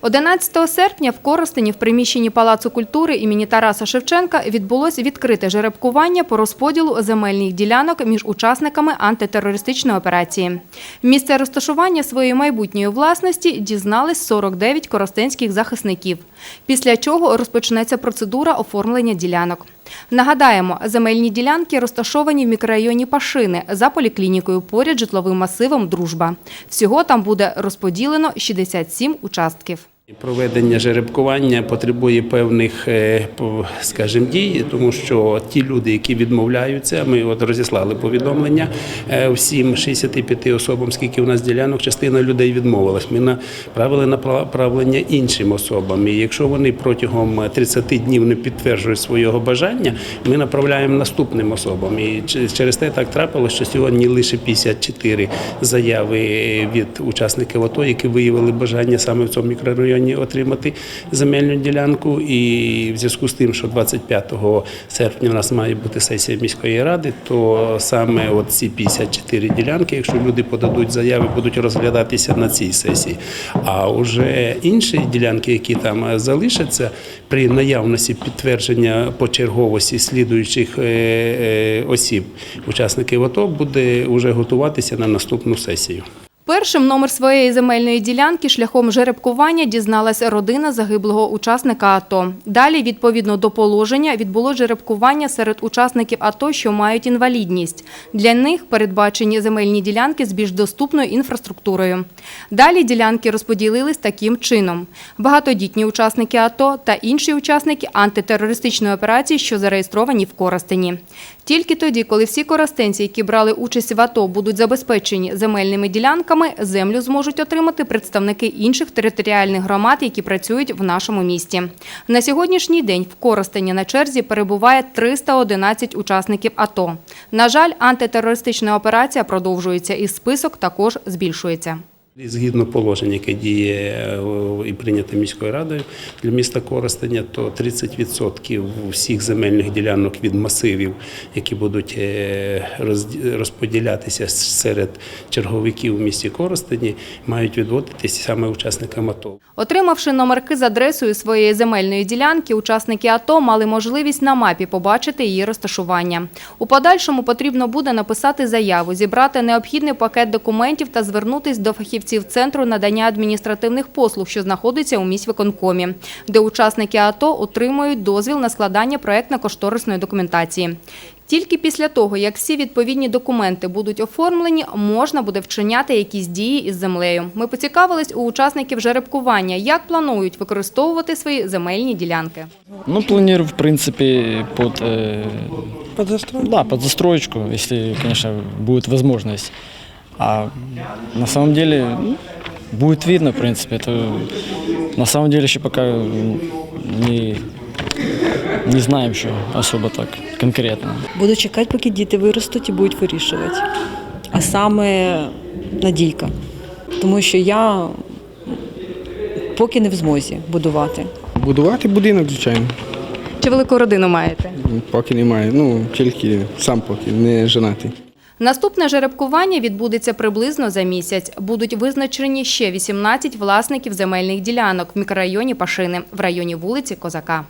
11 серпня в Коростені в приміщенні Палацу культури імені Тараса Шевченка відбулось відкрите жеребкування по розподілу земельних ділянок між учасниками антитерористичної операції. Місце розташування своєї майбутньої власності дізнались 49 коростенських захисників, після чого розпочнеться процедура оформлення ділянок. Нагадаємо, земельні ділянки розташовані в мікрорайоні Пашини за поліклінікою поряд житловим масивом Дружба. Всього там буде розподілено 67 участків. Проведення жеребкування потребує певних, е, скажімо, дій, тому що ті люди, які відмовляються, ми от розіслали повідомлення е, всім 65 особам, скільки у нас ділянок, частина людей відмовилась. Ми направили направлення іншим особам. І якщо вони протягом 30 днів не підтверджують свого бажання, ми направляємо наступним особам. І через те так трапилося, що сьогодні лише 54 заяви від учасників АТО, які виявили бажання саме в цьому мікрорайоні отримати земельну ділянку. І в зв'язку з тим, що 25 серпня у нас має бути сесія міської ради, то саме от ці 54 ділянки, якщо люди подадуть заяви, будуть розглядатися на цій сесії. А вже інші ділянки, які там залишаться, при наявності підтвердження почерговості слідуючих е, е, осіб, учасників АТО, буде вже готуватися на наступну сесію. Першим номер своєї земельної ділянки шляхом жеребкування дізналась родина загиблого учасника АТО. Далі, відповідно до положення, відбуло жеребкування серед учасників АТО, що мають інвалідність. Для них передбачені земельні ділянки з більш доступною інфраструктурою. Далі ділянки розподілились таким чином. Багатодітні учасники АТО та інші учасники антитерористичної операції, що зареєстровані в Коростені. Тільки тоді, коли всі коростенці, які брали участь в АТО, будуть забезпечені земельними ділянками, землю зможуть отримати представники інших територіальних громад, які працюють в нашому місті. На сьогоднішній день в Коростені на черзі перебуває 311 учасників АТО. На жаль, антитерористична операція продовжується і список також збільшується. І Згідно положення, яке діє е, і прийняте міською радою для міста Коростеня, то 30% всіх земельних ділянок від масивів, які будуть е, розподілятися серед черговиків у місті Коростені, мають відводитися саме учасникам АТО. Отримавши номерки з адресою своєї земельної ділянки, учасники АТО мали можливість на мапі побачити її розташування. У подальшому потрібно буде написати заяву, зібрати необхідний пакет документів та звернутись до фахівців Центру надання адміністративних послуг, що знаходиться у міськвиконкомі, де учасники АТО отримують дозвіл на складання проектно-кошторисної документації. Тільки після того, як всі відповідні документи будуть оформлені, можна буде вчиняти якісь дії із землею. Ми поцікавились у учасників жеребкування, як планують використовувати свої земельні ділянки. Ну, планирую, в принципе, под, э, Под застройку? да, под застроечку, если, конечно, будет возможность. А на самом деле будет видно, в принципе. Это на самом деле еще пока не, не знаем еще особо так конкретно. Буду чекати, поки діти виростуть і будуть вирішувати. А саме надійка. Тому що я поки не в змозі будувати. Будувати будинок, звичайно. Чи велику родину маєте? Поки немає. Ну, тільки сам поки не женатий. Наступне жеребкування відбудеться приблизно за місяць. Будуть визначені ще 18 власників земельних ділянок в мікрорайоні Пашини в районі вулиці Козака.